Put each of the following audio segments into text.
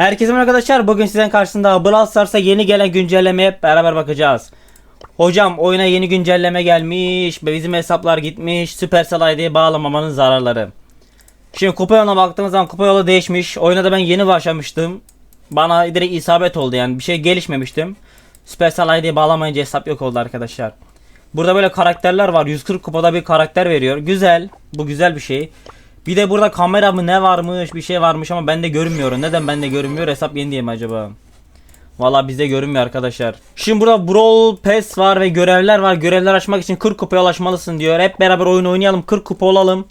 Herkese merhaba arkadaşlar. Bugün sizin karşısında Brawl Stars'a yeni gelen güncellemeye hep beraber bakacağız. Hocam oyuna yeni güncelleme gelmiş bizim hesaplar gitmiş. Supercell ID'ye bağlamamanın zararları. Şimdi kupa yoluna baktığımız zaman kupa yolu değişmiş. Oyuna da ben yeni başlamıştım. Bana direkt isabet oldu yani bir şey gelişmemiştim. Supercell ID'ye bağlamayınca hesap yok oldu arkadaşlar. Burada böyle karakterler var. 140 kupada bir karakter veriyor. Güzel. Bu güzel bir şey. Bir de burada kamera mı ne varmış bir şey varmış ama bende görünmüyor. Neden bende görünmüyor hesap yeni diye mi acaba? Valla bizde görünmüyor arkadaşlar. Şimdi burada Brawl Pass var ve görevler var. Görevler açmak için 40 kupaya ulaşmalısın diyor. Hep beraber oyun oynayalım 40 kupa olalım.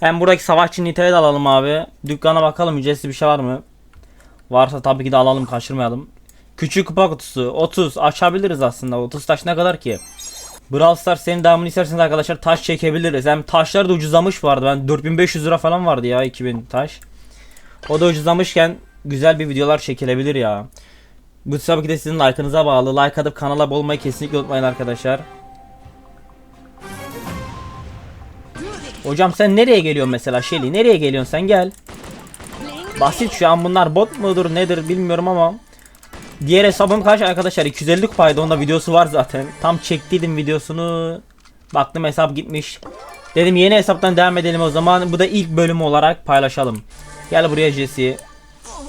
Hem buradaki savaşçı niteli de alalım abi. Dükkana bakalım ücretsiz bir şey var mı? Varsa tabii ki de alalım kaçırmayalım. Küçük kupa kutusu 30 açabiliriz aslında. 30 taş ne kadar ki? Brawl Stars senin devamını isterseniz arkadaşlar taş çekebiliriz. Hem taşlar da ucuzlamış vardı. Ben 4500 lira falan vardı ya 2000 taş. O da ucuzlamışken güzel bir videolar çekilebilir ya. Bu tabii de sizin like'ınıza bağlı. Like atıp kanala abone olmayı kesinlikle unutmayın arkadaşlar. Hocam sen nereye geliyorsun mesela Shelly? Nereye geliyorsun sen gel. Basit şu an bunlar bot mudur nedir bilmiyorum ama Diğer hesabım kaç arkadaşlar? 250 kupaydı. Onda videosu var zaten. Tam çektiydim videosunu. Baktım hesap gitmiş. Dedim yeni hesaptan devam edelim o zaman. Bu da ilk bölümü olarak paylaşalım. Gel buraya Jesse.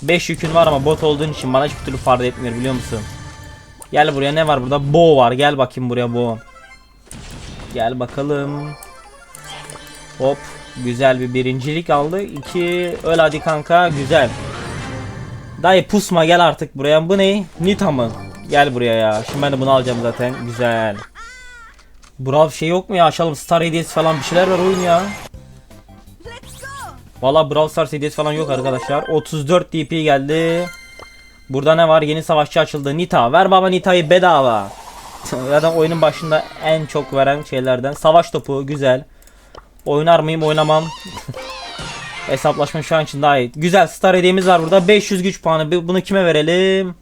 5 yükün var ama bot olduğun için bana hiçbir türlü fark etmiyor biliyor musun? Gel buraya. Ne var burada? Bo var. Gel bakayım buraya Bo. Gel bakalım. Hop. Güzel bir birincilik aldı. 2 öl hadi kanka. Güzel Dayı pusma gel artık buraya. Bu ne? Nita mı? Gel buraya ya. Şimdi ben de bunu alacağım zaten. Güzel. Brawl şey yok mu ya? Açalım Star hediyesi falan bir şeyler var oyun ya. Valla Brawl Stars hediyesi falan yok arkadaşlar. 34 DP geldi. Burada ne var? Yeni savaşçı açıldı. Nita. Ver baba Nita'yı bedava. Zaten oyunun başında en çok veren şeylerden. Savaş topu güzel. Oynar mıyım? Oynamam. Hesaplaşma şu an için daha iyi. Güzel star hediyemiz var burada. 500 güç puanı. Bu- Bunu kime verelim?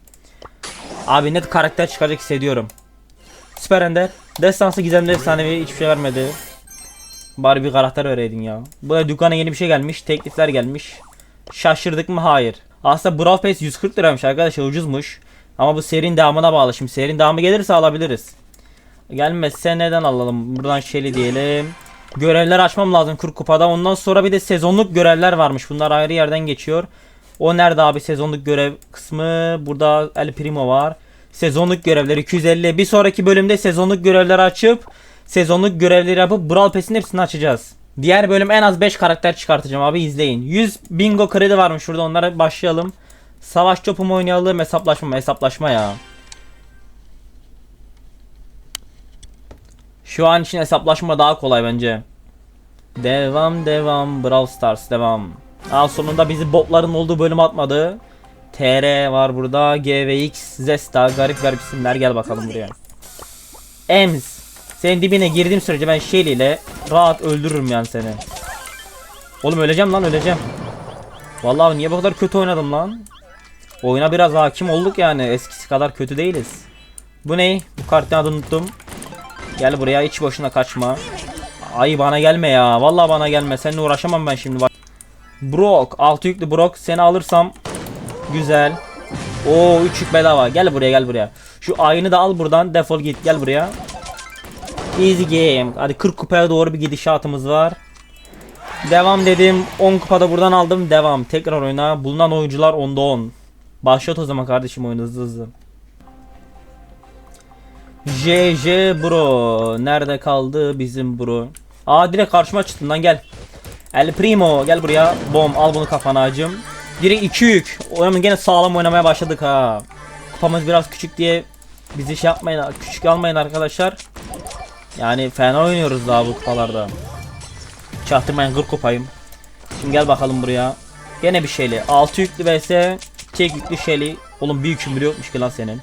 Abi net karakter çıkacak hissediyorum. Süper Ender. Destansı gizemli efsanevi hiçbir şey vermedi. Bari bir karakter vereydin ya. Bu dükkana yeni bir şey gelmiş. Teklifler gelmiş. Şaşırdık mı? Hayır. Aslında Brawl Pass 140 liraymış arkadaşlar ucuzmuş. Ama bu serinin devamına bağlı. Şimdi serinin devamı gelirse alabiliriz. Gelmezse neden alalım? Buradan Shelly diyelim. Görevler açmam lazım 40 kupada. Ondan sonra bir de sezonluk görevler varmış. Bunlar ayrı yerden geçiyor. O nerede abi sezonluk görev kısmı? Burada El Primo var. Sezonluk görevler 250. Bir sonraki bölümde sezonluk görevleri açıp sezonluk görevleri yapıp Brawl Pass'in hepsini açacağız. Diğer bölüm en az 5 karakter çıkartacağım abi izleyin. 100 bingo kredi varmış şurada onlara başlayalım. Savaş topu mu oynayalım hesaplaşma hesaplaşma ya. Şu an için hesaplaşma daha kolay bence. Devam devam Brawl Stars devam. Aa sonunda bizi botların olduğu bölüm atmadı. TR var burada. GVX, Zesta garip garip isimler gel bakalım buraya. Ems. Senin dibine girdiğim sürece ben Shelly ile rahat öldürürüm yani seni. Oğlum öleceğim lan öleceğim. Vallahi niye bu kadar kötü oynadım lan? Oyuna biraz hakim olduk yani. Eskisi kadar kötü değiliz. Bu ne? Bu kartın adını unuttum. Gel buraya hiç boşuna kaçma. Ay bana gelme ya. Vallahi bana gelme. Seninle uğraşamam ben şimdi. Brock. Altı yüklü Brock. Seni alırsam güzel. Oo 3 yük bedava. Gel buraya gel buraya. Şu ayını da al buradan. Defol git. Gel buraya. Easy game. Hadi 40 kupaya doğru bir gidişatımız var. Devam dedim. 10 kupada buradan aldım. Devam. Tekrar oyna. Bulunan oyuncular 10'da 10. Başlat o zaman kardeşim oyunu hızlı hızlı. JJ bro. Nerede kaldı bizim bro? Aa direkt karşıma çıktın lan gel. El Primo gel buraya. Bom al bunu kafana acım. Direkt 2 yük. Oynamayın gene sağlam oynamaya başladık ha. Kupamız biraz küçük diye bizi şey yapmayın. Küçük almayın arkadaşlar. Yani fena oynuyoruz daha bu kupalarda. Çaktırmayın 40 kupayım. Şimdi gel bakalım buraya. Gene bir şeyli. 6 yüklü vs tek yüklü şeyli. Oğlum bir bile yokmuş ki lan senin.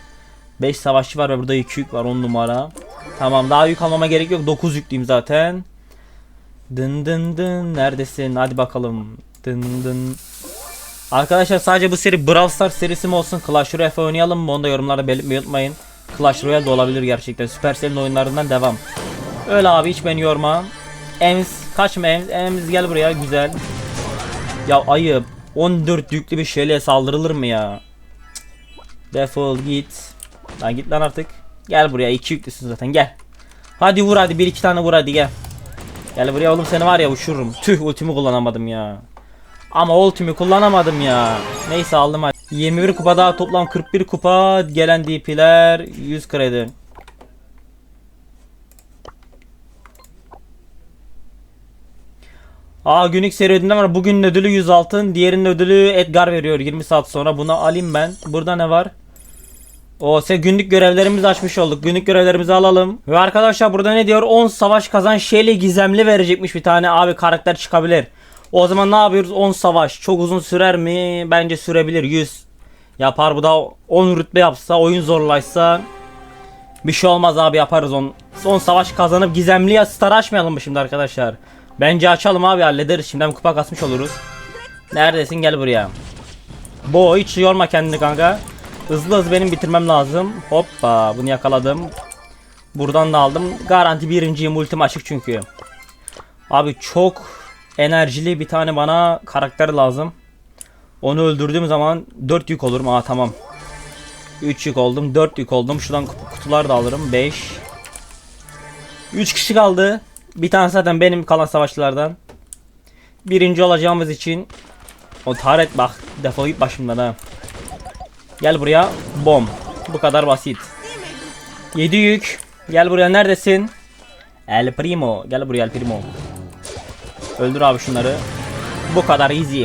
5 savaşçı var ve burada 2 yük var 10 numara. Tamam daha yük almama gerek yok. 9 yüklüyüm zaten. Dın dın dın neredesin? Hadi bakalım. Dın dın. Arkadaşlar sadece bu seri Brawl Stars serisi mi olsun? Clash Royale oynayalım mı? Onu da yorumlarda belirtmeyi unutmayın. Clash Royale de olabilir gerçekten. Supercell'in oyunlarından devam. Öyle abi hiç beni yorma. Ems kaçma Ems. Ems gel buraya güzel. Ya ayıp. 14 yüklü bir şeyle saldırılır mı ya? Defol git. Lan git lan artık. Gel buraya 2 yüklüsün zaten gel. Hadi vur hadi bir iki tane vur hadi gel. Gel buraya oğlum seni var ya uçururum. Tüh ultimi kullanamadım ya. Ama ultimi kullanamadım ya. Neyse aldım hadi. 21 kupa daha toplam 41 kupa. Gelen DP'ler 100 kredi. Aa günlük seri ödülünden var. Bugünün ödülü 100 altın. Diğerinin ödülü Edgar veriyor 20 saat sonra. Bunu alayım ben. Burada ne var? O se günlük görevlerimizi açmış olduk. Günlük görevlerimizi alalım. Ve arkadaşlar burada ne diyor? 10 savaş kazan şeyle gizemli verecekmiş bir tane abi karakter çıkabilir. O zaman ne yapıyoruz? 10 savaş. Çok uzun sürer mi? Bence sürebilir. 100 yapar. Bu da 10 rütbe yapsa, oyun zorlaşsa bir şey olmaz abi yaparız 10. 10 savaş kazanıp gizemli ya star açmayalım mı şimdi arkadaşlar? Bence açalım abi hallederiz. Şimdiden kupa kasmış oluruz. Neredesin? Gel buraya. Bo hiç yorma kendini kanka. Hızlı hızlı benim bitirmem lazım. Hoppa bunu yakaladım. Buradan da aldım. Garanti birinciyim ultim açık çünkü. Abi çok enerjili bir tane bana karakter lazım. Onu öldürdüğüm zaman 4 yük olurum. Aa tamam. 3 yük oldum. 4 yük oldum. Şuradan kutular da alırım. 5. 3 kişi kaldı. Bir tane zaten benim kalan savaşçılardan. Birinci olacağımız için o taret bak defol git başımdan ha. Gel buraya. Bom. Bu kadar basit. 7 yük. Gel buraya neredesin? El Primo. Gel buraya El Primo. Öldür abi şunları. Bu kadar easy.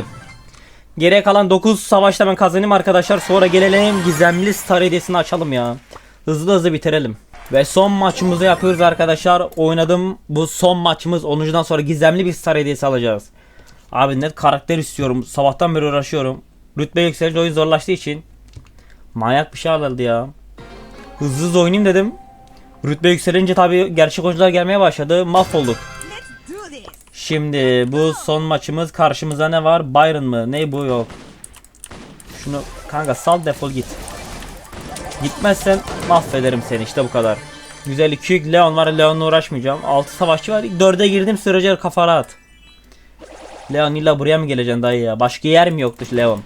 Geriye kalan 9 savaşta ben kazanayım arkadaşlar. Sonra gelelim gizemli star hediyesini açalım ya. Hızlı hızlı bitirelim. Ve son maçımızı yapıyoruz arkadaşlar. Oynadım. Bu son maçımız 10'uncudan sonra gizemli bir star hediyesi alacağız. Abi net karakter istiyorum. Sabahtan beri uğraşıyorum. Rütbe yükselince oyun zorlaştığı için. Manyak bir şey alırdı ya. Hızlı hızlı oynayayım dedim. Rütbe yükselince tabii gerçek oyuncular gelmeye başladı. Mahvolduk. Şimdi bu son maçımız karşımızda ne var? Byron mı? Ne bu yok. Şunu kanka sal defol git. Gitmezsen mahvederim seni işte bu kadar. Güzel 2 yük Leon var. Leon'la uğraşmayacağım. 6 savaşçı var. 4'e girdim sürece kafa rahat. Leon illa buraya mı geleceksin dayı ya? Başka yer mi yoktu Leon?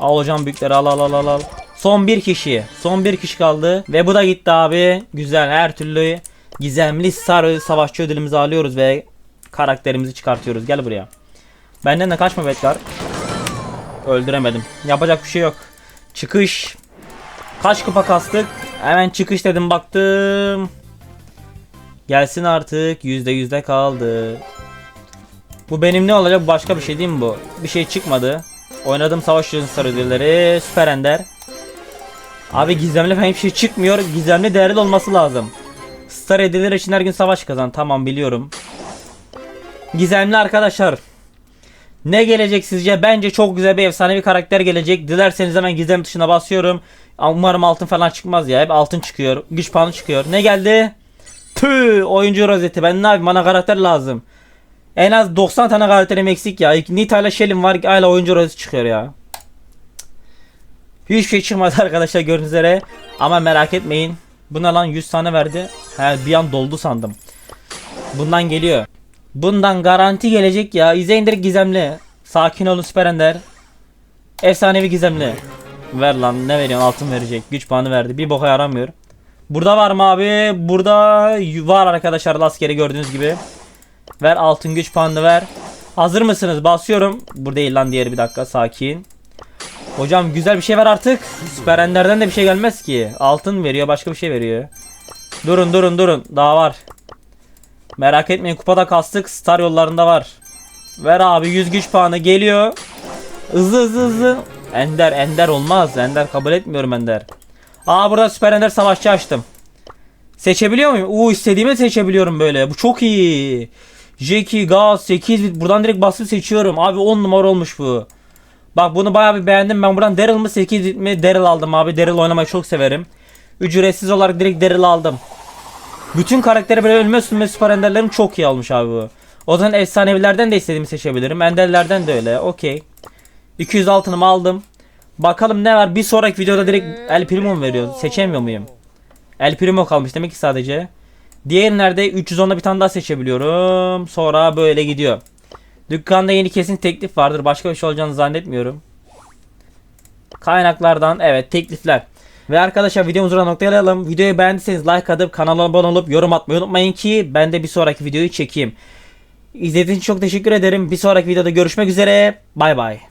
Al hocam büyükleri al al al al al. Son bir kişi. Son bir kişi kaldı. Ve bu da gitti abi. Güzel her türlü gizemli sarı savaşçı ödülümüzü alıyoruz ve karakterimizi çıkartıyoruz. Gel buraya. Benden de kaçma Betgar. Öldüremedim. Yapacak bir şey yok. Çıkış. Kaç kupa kastık? Hemen çıkış dedim baktım. Gelsin artık. Yüzde yüzde kaldı. Bu benim ne olacak? Başka bir şey değil mi bu? Bir şey çıkmadı. Oynadığım savaş yıldızı sarı ödülleri. Süper Ender. Abi gizemli falan hiçbir şey çıkmıyor. Gizemli değerli olması lazım. Star hediyeler için her gün savaş kazan. Tamam biliyorum. Gizemli arkadaşlar. Ne gelecek sizce? Bence çok güzel bir efsanevi karakter gelecek. Dilerseniz hemen gizem tuşuna basıyorum. Umarım altın falan çıkmaz ya. Hep altın çıkıyor. Güç puanı çıkıyor. Ne geldi? Tüh oyuncu rozeti. Ben ne yapayım? Bana karakter lazım. En az 90 tane karakterim eksik ya. Nita ile Shelly'm var. Hala oyuncu rozeti çıkıyor ya. Hiçbir şey çıkmadı arkadaşlar gördüğünüz üzere. Ama merak etmeyin. Buna lan 100 tane verdi. He bir an doldu sandım. Bundan geliyor. Bundan garanti gelecek ya. İzleyin direkt gizemli. Sakin olun Süper Ender. Efsanevi gizemli. Ver lan ne veriyorsun altın verecek. Güç puanı verdi. Bir boka yaramıyor. Burada var mı abi? Burada var arkadaşlar askeri gördüğünüz gibi. Ver altın güç puanını ver. Hazır mısınız? Basıyorum. Bu değil lan diğeri bir dakika sakin. Hocam güzel bir şey ver artık. Süper Ender'den de bir şey gelmez ki. Altın veriyor başka bir şey veriyor. Durun durun durun. Daha var. Merak etmeyin kupada kastık. Star yollarında var. Ver abi 100 güç puanı geliyor. Hızlı hızlı hızlı. Ender Ender olmaz. Ender kabul etmiyorum Ender. Aa burada Süper Ender savaşçı açtım. Seçebiliyor muyum? Uuu istediğimi seçebiliyorum böyle. Bu çok iyi. Jackie, Gaz, 8 bit. Buradan direkt basıp seçiyorum. Abi 10 numara olmuş bu. Bak bunu bayağı bir beğendim. Ben buradan Daryl mı 8 bit mi? Daryl aldım abi. Daryl oynamayı çok severim. Ücretsiz olarak direkt Daryl aldım. Bütün karakteri böyle ölme sürme süper enderlerim çok iyi almış abi bu. O zaman efsanevilerden de istediğimi seçebilirim. Enderlerden de öyle. Okey. 200 altınımı aldım. Bakalım ne var. Bir sonraki videoda direkt El Primo mu veriyor? Seçemiyor muyum? El Primo kalmış demek ki sadece. Diğer nerede 310'da bir tane daha seçebiliyorum. Sonra böyle gidiyor. Dükkanda yeni kesin teklif vardır. Başka bir şey olacağını zannetmiyorum. Kaynaklardan evet teklifler. Ve arkadaşlar videomuzu burada noktalayalım. Videoyu beğendiyseniz like atıp kanala abone olup yorum atmayı unutmayın ki ben de bir sonraki videoyu çekeyim. İzlediğiniz için çok teşekkür ederim. Bir sonraki videoda görüşmek üzere. Bay bay.